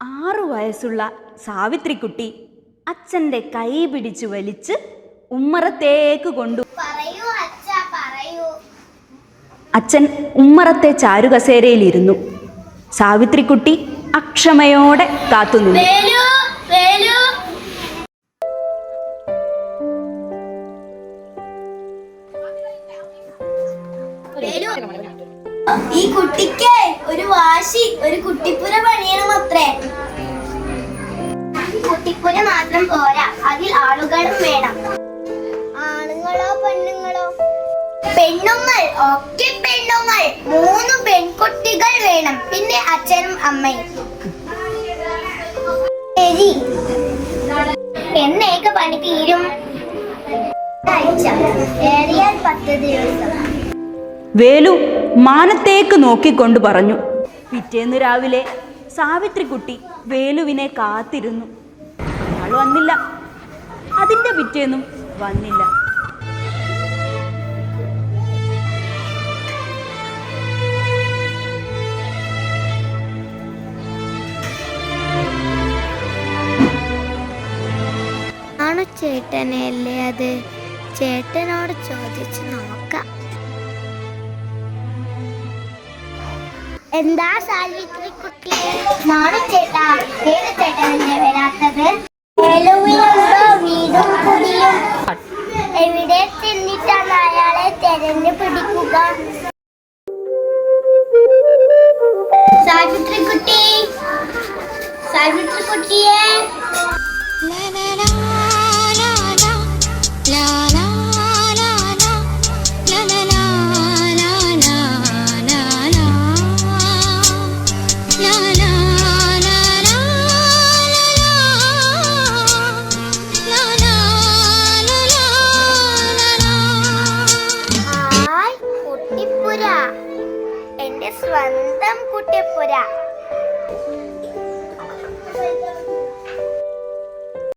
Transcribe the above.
ആറു വയസ്സുള്ള സാവിത്രിക്കുട്ടി അച്ഛന്റെ കൈ പിടിച്ചു വലിച്ച് ഉമ്മറത്തേക്ക് കൊണ്ടു പറയൂ അച്ഛൻ ഉമ്മറത്തെ ചാരുകസേരയിലിരുന്നു സാവിത്രിക്കുട്ടി അക്ഷമയോടെ കാത്തുനിന്നു ഈ കുട്ടിക്ക് ഒരു വാശി ഒരു കുട്ടിപ്പുര പണിയണം അത്രേ. കുട്ടിപ്പുര മാത്രം പോരാ. അതിൽ ആളുകളും വേണം. ആണുങ്ങളോ പെണ്ണുങ്ങളോ? പെണ്ണുങ്ങൾ. ഒക്കെ പെണ്ണുങ്ങൾ. മൂന്ന് പെൺകുട്ടികൾ വേണം. പിന്നെ അച്ഛനും അമ്മയും. ശരി. എന്നേക്ക് പണി തീരും. വേലു മാനത്തേക്ക് നോക്കിക്കൊണ്ട് പറഞ്ഞു. പിറ്റേന്ന് രാവിലെ സാവിത്രിക്കുട്ടി വേലുവിനെ കാത്തിരുന്നു. അയാൾ വന്നില്ല. അതിന്റെ പിറ്റേന്നും വന്നില്ല. ആണോ അത്? ചേട്ടനോട് ചോദിച്ചു നോക്കാം. എന്താ സാവിത്രി കുട്ടിയെ നാളെ ചേട്ടാ ഏത് ചേട്ടനല്ലേ വരാത്തത്? വീടും കുടിയും? എവിടെ ചെന്നിട്ടാണ് അയാളെ തെരഞ്ഞു പിടിക്കുക? സാവിത്രി കുട്ടി സാവിത്രി കുട്ടിയെ എന്റെ സ്വന്തം കുട്ടിപ്പുര